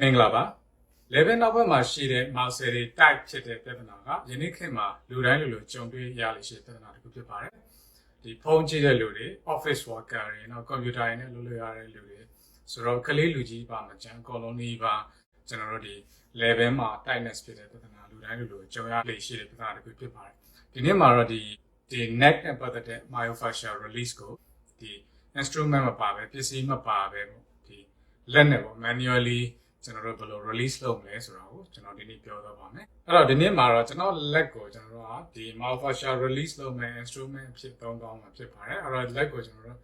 မင်္ဂလာပါ level နောက်ဘက်မှာရှိတဲ့ muscle တွေ type ဖြစ်တဲ့ပြဿနာကယနေ့ခေတ်မှာလူတိုင်းလူလိုကြုံတွေ့ရလိမ့်ရှိတဲ့ပြဿနာတစ်ခုဖြစ်ပါတယ်ဒီဖုန်းကြည့်တဲ့လူတွေ office worker တွေနောက် computer တွေနဲ့လုပ်လို့ရတဲ့လူတွေဆိုတော့ကလေးလူကြီးပါမကြမ်း colony ပါကျွန်တော်တို့ဒီ level မှာ tightness ဖြစ်တဲ့ပြဿနာလူတိုင်းလူလိုကြုံရလိမ့်ရှိတဲ့ပြဿနာတစ်ခုဖြစ်ပါတယ်ဒီနေ့မှာတော့ဒီဒီ neck နဲ့ပတ်သက်တဲ့ myofascial release ကိုဒီ instrument မပါပဲပစ္စည်းမပါပဲပေါ့ဒီလက်နဲ့ပေါ့ manually ကျွန်တော်တို့ဘယ်လို release လုပ်မလဲဆိုတာကိုကျွန်တော်ဒီနေ့ပြောတော့ပါမယ်အဲ့တော့ဒီနေ့မှာတော့ကျွန်တော်လက်ကိုကျွန်တော်တို့ကဒီ myofascial release လုပ်မယ် instrument အဖြစ်သုံးကောင်းမှာဖြစ်ပါတယ်အဲ့တော့လက်ကိုကျွန်တော်တို့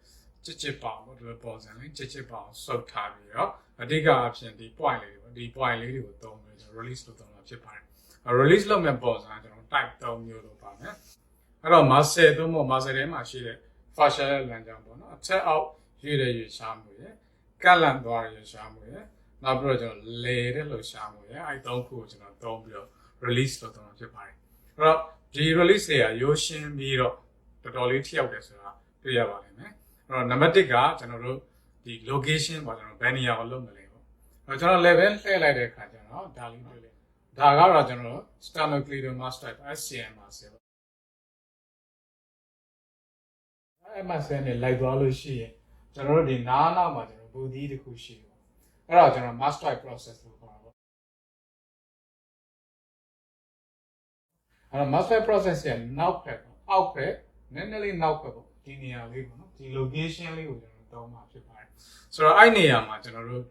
ချစ်ချစ်ပါအောင်ဒီလိုပေါ်စံလေးချစ်ချစ်ပါအောင်စုပ်ထားပြီးတော့အဓိကအဖြစ်ဒီ point လေးတွေပေါ့ဒီ point လေးတွေကိုသုံးပြီးကျွန်တော် release လုပ်တော့မှာဖြစ်ပါတယ် release လုပ်မယ့်ပေါ်စံကျွန်တော် type 3မျိုးလုပ်ပါမယ်အဲ့တော့ muscle သုံးဖို့ muscle ထဲမှာရှိတဲ့ fascia ရဲ့လမ်းကြောင်းပေါ့နော်အထက်အောက်ရွေ့တဲ့ရွေ့ရှားမှုရယ်ကန့်လန့်သွားတဲ့ရွေ့ရှားမှုရယ် နောက်ပြီးတော့ကျွန်တော်လေတဲ့လှုပ်ရှားမှုရယ်အဲ့သုံးခုကိုကျွန်တော်သုံးပြီးတော့ release လုပ်တော့မှာဖြစ်ပါတယ်အဲ့တော့ဒီ release တွေကရိုးရှင်းပြီးတော့တော်တော်လေးထိရောက်တယ်ဆိုတာတွေ့ရပါလိမ့်မယ်အဲ့တော့နံပါတ်1ကကျွန်တော်တို့ဒီ location ပေါ့ကျွန်တော်ဘယ်နေရာကိုလုပ်မလဲပေါ့အဲ့တော့ကျွန်တော် level လှည့်လိုက်တဲ့အခါကျတော့ဒါလေးတွေ့လိုက်ဒါကတော့ကျွန်တော် sternocleidomastoid SCM ပါစေပေါ့အဲ့မှာဆင်းနေလိုက်သွားလို့ရှိရင်ကျွန်တော်တို့ဒီနားနာမှာကျွန်တော်ဘူဒီတစ်ခုရှိတယ် အဲ့တော့ကျွန်တော် mastoid process လို့ခေါ်တာပေါ့အဲ့တော့ mastoid process ရဲ့နောက်ဖက်ပေါ့အောက်ဖက်နည်းနည်းလေးနောက်ဖက်ပေါ့ဒီနေရာလေးပေါ့နော်ဒီ location လေးကိုကျွန်တော်တောင်းမှာဖြစ်ပါတယ်ဆိုတော့အဲ့နေရာမှာကျွန်တော်တို့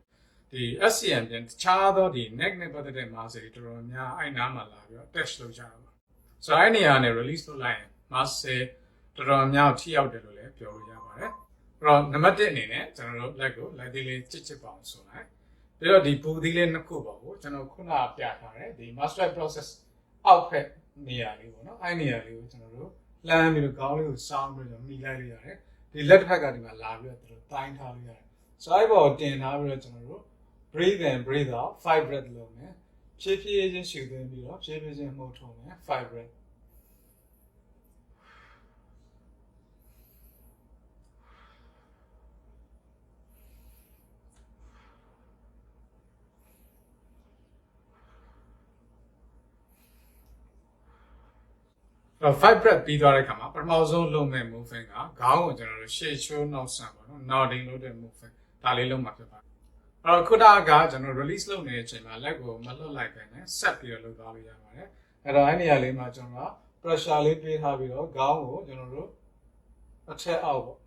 ဒီ SCM ပြန်တခြားသောဒီ neck နဲ့ပတ်သက်တဲ့ muscle တွေတော်တော်များအဲ့နားမှာလာပြီးတော့ test လုပ်ကြတာပါဆိုတော့အဲ့နေရာနဲ့ release လုပ်လိုက်ရင် muscle တော်တော်များထိရောက်တယ်လို့လည်းပြောလို့ရပါတယ်အဲ့ တော့နံပါတ်1အနေနဲ့ကျွန်တော်တို့လက်ကိုလက်သေးလေးချစ်ချစ်ပါအောင်ဆိုလိုက်ပြီးတော့ဒီပူသီးလေးနှစ်ခုပေါ့ကိုကျွန်တော်ခုနကပြထားတယ်ဒီ master process အောက်ဖက်နေရာလေးပေါ့နော်အဲ့နေရာလေးကိုကျွန်တော်တို့လှမ်းပြီးတော့ခေါင်းလေးကိုစောင်းပြီးတော့မိလိုက်လို့ရတယ်ဒီလက်တစ်ဖက်ကဒီမှာလာပြီးတော့သူတို့တိုင်းထားလို့ရတယ်ဆိုအဲ့ပေါ်တင်ထားပြီးတော့ကျွန်တော်တို့ breathe in breathe out 5 breath လုပ်မယ်ဖြည်းဖြည်းချင်းရှူသွင်းပြီးတော့ဖြည်းဖြည်းချင်းမှုတ်ထုံမယ်5 breath တော့5 breath ပြီးသွားတဲ့ခါမှာပထမဆုံးလုပ်မဲ့ movement ကခေါင်းကိုကျွန်တော်တို့ရှေ့ချိုးနောက်ဆန်ပေါ့နော် nodding လုပ်တဲ့ movement ဒါလေးလုပ်မှာဖြစ်ပါတယ်အဲ့တော့ခုနကကျွန်တော် release လုပ်နေတဲ့အချိန်မှာလက်ကိုမလွတ်လိုက်ပဲနဲ့ဆက်ပြီးတော့လုပ်သွားလို့ရပါတယ်အဲ့တော့အဲ့နေရာလေးမှာကျွန်တော်က pressure လေးပေးထားပြီးတော့ခေါင်းကိုကျွန်တော်တို့အထက်အောက်ပေါ့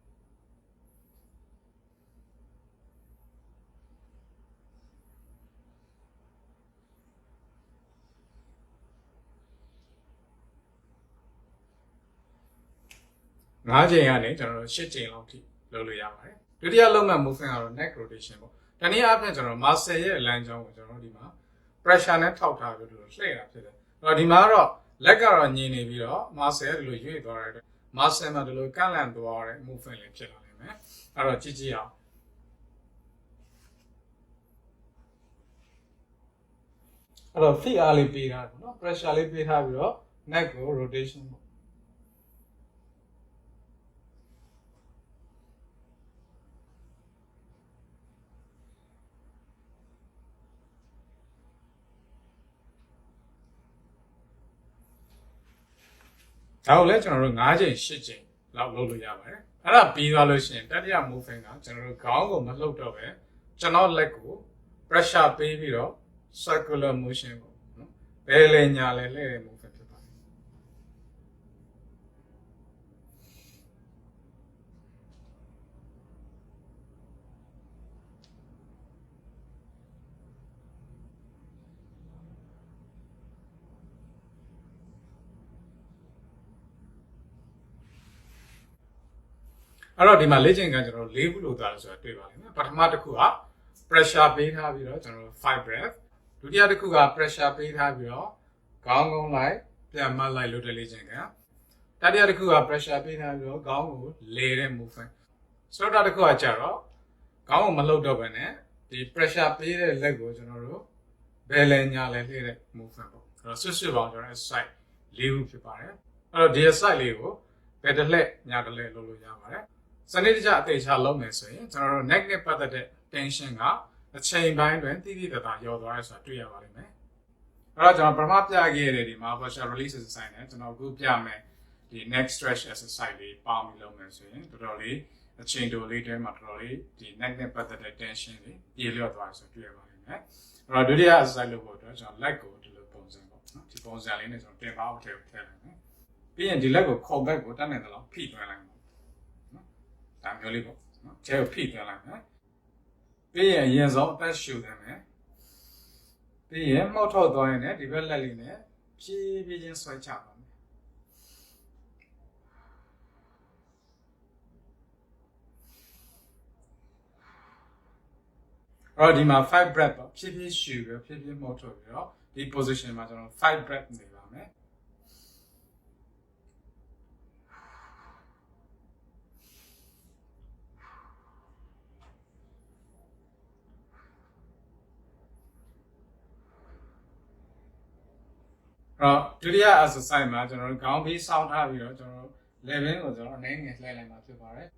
၅ချိန်ကနေကျွန်တော်တို့၈ချိန်လောက်ထိလုပ်လို့ရပါတယ်ဒုတိယလုပ်မဲ့ movement ကတော့ neck rotation ပေါ့တနည်းအားဖြင့်ကျွန်တော် muscle ရဲ့လမ်းကြောင်းကိုကျွန်တော်တို့ဒီမှာ pressure နဲ့ထောက်ထားပြီးတော့လှည့်တာဖြစ်တယ်အဲ့တော့ဒီမှာကတော့လက်ကတော့ညင်နေပြီးတော့ muscle ဒီလိုရွေ့သွားတဲ့အတွက် muscle မှာဒီလိုကန့်လန့်သွားတဲ့ movement လေးဖြစ်လာနိုင်မယ်အဲ့တော့ကြည့်ကြည့်အောင်အဲ့တော့ feet အားလေးပေးထားတယ်ပေါ့နော် pressure လေးပေးထားပြီးတော့ neck ကို rotation ပေါ့ ဒါကိုလည်းကျွန်တော်တို့9ချိန်10ချိန်လောက်လုပ်လို့ရပါတယ်အဲ့ဒါပြီးသွားလို့ရှိရင်တတိယ movement ကကျွန်တော်တို့ခေါင်းကိုမလှုပ်တော့ပဲကျွန်တော်လက်ကို pressure ပေးပြီးတော့ circular motion ပေါ့နော်ဘယ်လေညာလဲလှည့်တဲ့ အဲ့တော့ဒီမှာလေ့ကျင့်ခန်းကျွန်တော်တို့၄ခုလို့သားလို့ဆိုတာတွေ့ပါလိမ့်မယ်ပထမတစ်ခုက pressure ပေးထားပြီးတော့ကျွန်တော်တို့5 breath ဒုတိယတစ်ခုက pressure ပေးထားပြီးတော့ခေါင်းကုန်းလိုက်ပြန်မလိုက်လို့တဲ့လေ့ကျင့်ခန်းတတိယတစ်ခုက pressure ပေးထားပြီးတော့ခေါင်းကိုလေတဲ့ movement စတော့တစ်ခုကကြတော့ခေါင်းကိုမလှုပ်တော့ဘဲနဲ့ဒီ pressure ပေးတဲ့လက်ကိုကျွန်တော်တို့ဘယ်လဲညာလဲလှည့်တဲ့ movement ပေါ့အဲ့တော့ဆွတ်ဆွတ်ပေါင်းကျွန်တော် side ၄ခုဖြစ်ပါတယ်အဲ့တော့ဒီ side လေးကိုဘယ်တစ်လှည့်ညာတစ်လှည့်လုပ်လို့ရပါတယ် စနစ်တကျအသေးချာလုပ်မယ်ဆိုရင်ကျွန်တော်တို့ neck နဲ့ပတ်သက်တဲ့ tension ကအချိန်ပိုင်းတွင်တိတိတသာရောသွားရဲဆိုတာတွေ့ရပါလိမ့်မယ်အဲ့တော့ကျွန်တော်ပထမပြခဲ့တဲ့ဒီ Marvel release exercise နဲ့ကျွန်တော်အခုပြမယ်ဒီ next stretch exercise လေးပေါင်းပြီးလုပ်မယ်ဆိုရင်တော်တော်လေးအချိန်တိုလေးတဲမှာတော်တော်လေးဒီ neck နဲ့ပတ်သက်တဲ့ tension တွေပြေလျော့သွားတယ်ဆိုတွေ့ရပါလိမ့်မယ်အဲ့တော့ဒုတိယ exercise လုပ်ဖို့အတွက်ကျွန်တော် leg ကိုဒီလိုပုံစံပေါ့နော်ဒီပုံစံလေးနဲ့ကျွန်တော်တင်ပါအောင်ထည့်ထည့်လိုက်မယ်ပြီးရင်ဒီ leg ကိုခုံဘက်ကိုတတ်နိုင်တယ်လို့ဖိသွင်းလိုက်မယ်နော် ဒါမျိုးလေးပေါ့နော်ကျဲကိုဖိသွင်းလိုက်မယ်ပြီးရင်ရင်ဆုံးအသက်ရှူတယ်မယ်ပြီးရင်မှောက်ထုတ်သွားရင်လည်းဒီဘက်လက်လေးနဲ့ဖြည်းဖြည်းချင်းဆွဲချပါမယ်အဲ့တော့ဒီမှာ5 breath ပေါ့ဖြည်းဖြည်းရှူပြီးဖြည်းဖြည်းမှောက်ထုတ်ပြီးတော့ဒီ position မှာကျွန်တော်5 breath နေပါမယ် တော့ဒုတိယ exercise မှာကျွန်တော်တို့ခေါင်းပြီးစောင်းထားပြီးတော့ကျွန်တော်တို့ level ကိုကျွန်တော်အနေငယ်လှည့်လိုက်မှာဖြစ်ပါတယ်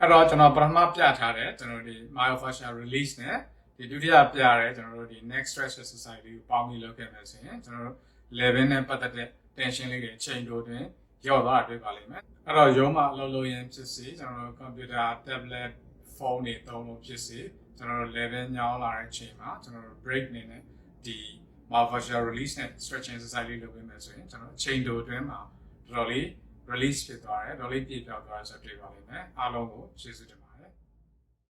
အဲ့တော့ကျွန်တော်ပထမပြထားတဲ့ကျွန်တော်ဒီ myofascial release နဲ့ ဒီဒုတိယပြရဲကျွန်တော်တို့ဒီ next stress exercise လေးကိုပေါင်းပြီးလုပ်ခဲ့မယ်ဆိုရင်ကျွန်တော်တို့ level နဲ့ပတ်သက်တဲ့ tension လေးတွေအချိန်တိုတွင်ရော့သွားတာတွေ့ပါလိမ့်မယ်အဲ့တော့ရုံးမှာအလုပ်လုပ်ရင်ဖြစ်စီကျွန်တော်တို့ computer tablet phone တွေသုံးလို့ဖြစ်စီကျွန်တော်တို့ level ညောင်းလာတဲ့အချိန်မှာကျွန်တော်တို့ break နေနဲ့ဒီ myofascial release နဲ့ stretching exercise လေးလုပ်ပေးမယ်ဆိုရင်ကျွန်တော်အချိန်တိုတွင်မှာတော်တော်လေး release ဖြစ်သွားတယ်တော်တော်လေးပြည့်ပြောက်သွားတယ်ဆိုတွေ့ပါလိမ့်မယ်အားလုံးကိုကျေးဇူးတင်ပါတယ်